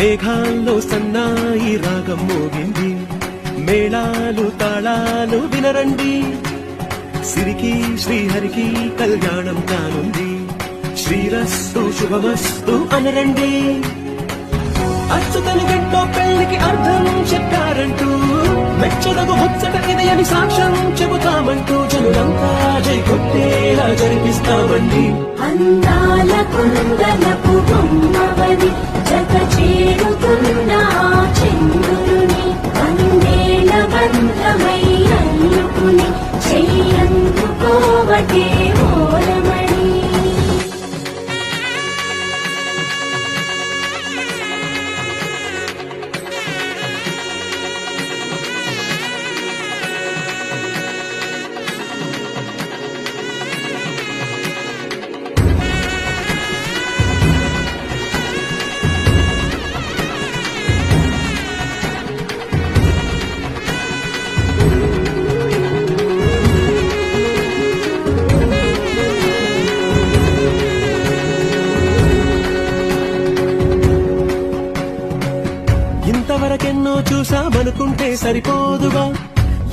మేఘాల్లో సన్నాయి రాగం మోగింది. మేళాలు తాళాలు వినరండి. సిరికి శ్రీహరికి కళ్యాణం కానుంది. శ్రీరస్తు శుభమస్తు అనరండి. అచ్యుతని గంటో పెళ్ళికి అర్థం చెప్పారంటూ మెచ్చదగు ముచ్చట ఇది సాక్ష్యం చెబుతామంటూ జనులంతా జై కొట్టేలా జరిపిస్తామండి. అందాల కుందలపు బొమ్మవని జత చేరుతున్న ఆ చంద్రుని వందేల బంధమై అల్లుకుని చెయ్యందుకోవటే ఓరమణి సరిపోదుగా?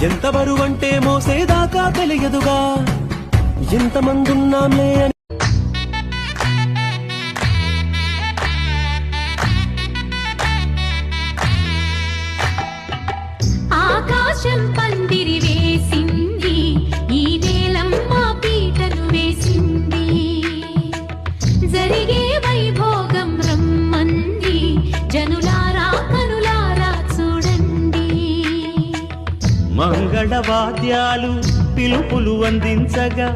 ఎంత బరువంటే మోసేదాకా తెలియదుగా? ఇంతమందున్నాంలే మంగళవాద్యాలు పిలుపులు అందించగా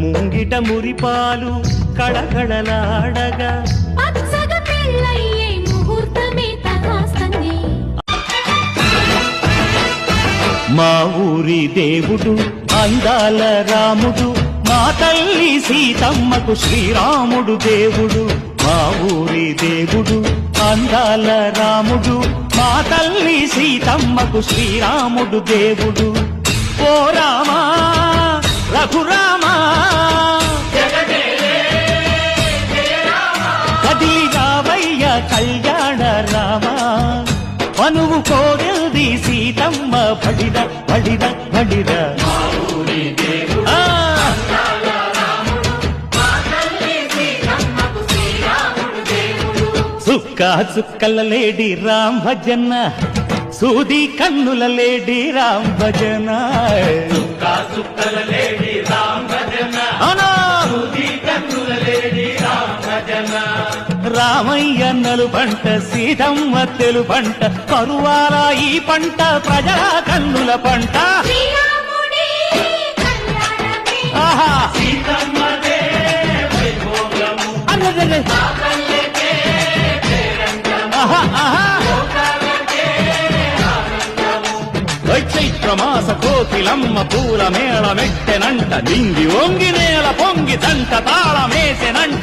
ముంగిట మురిపాలు కళకళలాడగా. తగాస్తుంది మా ఊరి దేవుడు అందాల రాముడు మా తల్లి సీతమ్మకు శ్రీరాముడు దేవుడు. మా ఊరి దేవుడు అందాల రాముడు మా తల్లి సీతమ్మకు శ్రీరాముడు దేవుడు. ఓ రామా రఘురామా కదిలి రావయ్య కళ్యాణ రామా. పనువు కోరింది సీతమ్మ బడిద బడిద బడిద దేవుడు సుక్క చుక్కల లేడి రామ్ భజన సూది కన్నుల లేడి రామ్ భజన? రామయ్య నలు పంట సీతమ్మ తెలు పంట కరువాల ఈ పంట ప్రజల కన్నుల పంట. ఆహా! అరెరెరె. ఆహా, చైత్రమాస కోకిలమ్మ పూల మేళ మెట్టెనంట నింగి ఒంగి నేల పొంగి దంట తాళమేసెనంట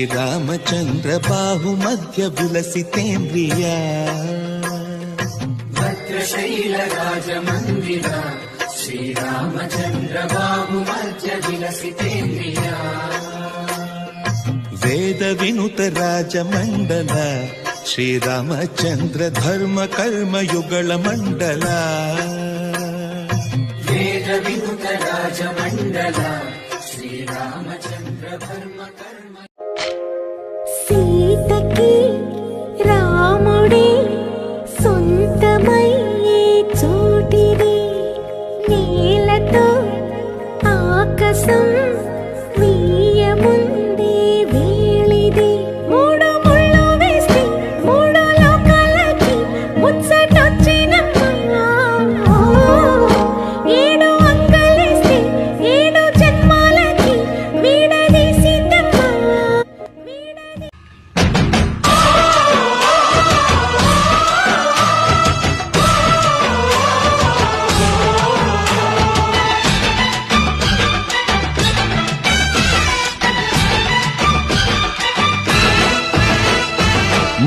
శ్రీరామచంద్ర బాహు మధ్య విలసితేంద్రియ వేద వినుత రాజమండల శ్రీరామచంద్ర ధర్మ కర్మ యుగళ మండల. సీతకి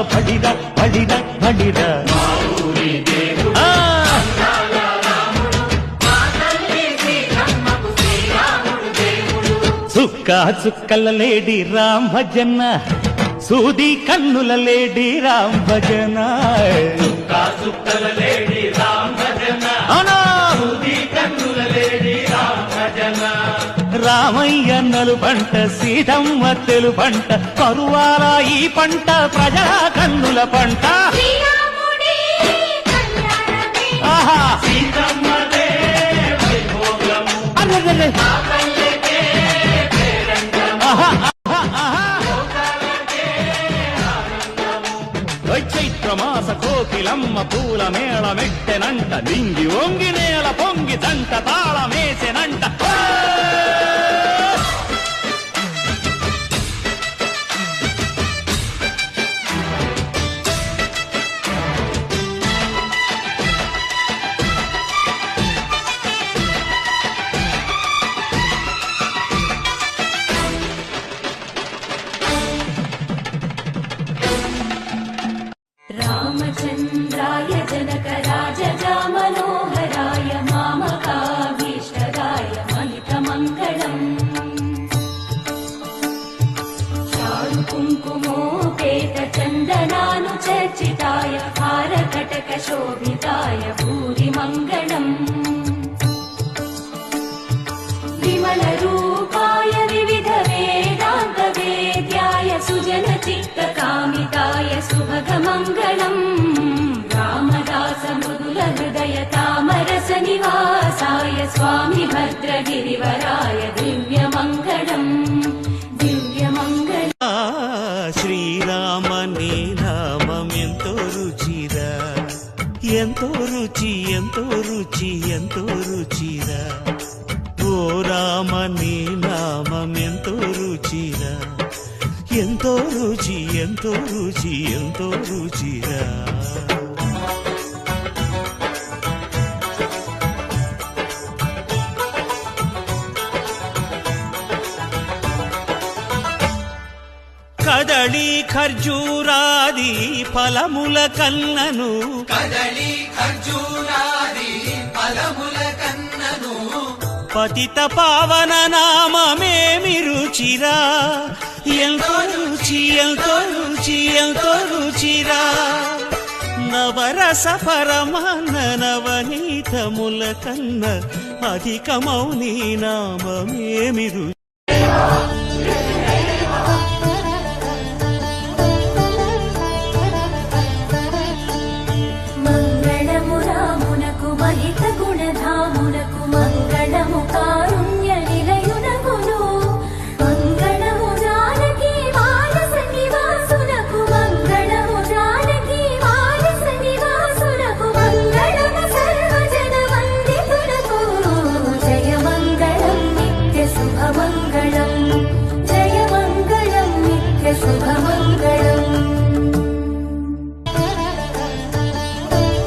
సీతమ్మ బడిద బడిద చుక్క చుక్కల లేడి రామ్ భజన సూది కన్నుల లేడి రామ్ భజన చుక్క చుక్కల లేడి రామ్ భజన రామయ్య నలు పంట సీతమ్మ తెలు పంట కరువాల ఈ పంట ప్రజల కన్నుల పంట. ఆహా! చైత్రమాస కోకిలమ్మ పూల మేళ మెట్టెనంట నింగి వంగి నేల పొంగి దంట सुजनचित्तकामिताय सुभगमङ्गलम् रामदास मृदुलहृदय तामरस निवासाय स्वामि भद्रगिरिवराय दिव्यमङ्गलम् दिव्यमङ्गलम् ఆ శ్రీరా రామ నీ నామం ఎంతో రుచిరా ఎంతో రుచి ఎంతో రుచి ఎంతో రుచిరా ఓ రామ నీ నామం ఎంతో రుచిరా ఎంతో రుచి ఎంతో రుచి ఎంతో రుచిరా. కదళి ఖర్జూరాది ఫలముల కన్నను కదళి ఖర్జూరాది ఫలముల కన్నను పతిత పావన నామమేమి రుచిరా ఎంతో రుచి ఎంతో రుచి ఎంతో రుచిరా నవరస పరమాన్న నవనీతముల కన్న అధికమౌని నామేమి రుచి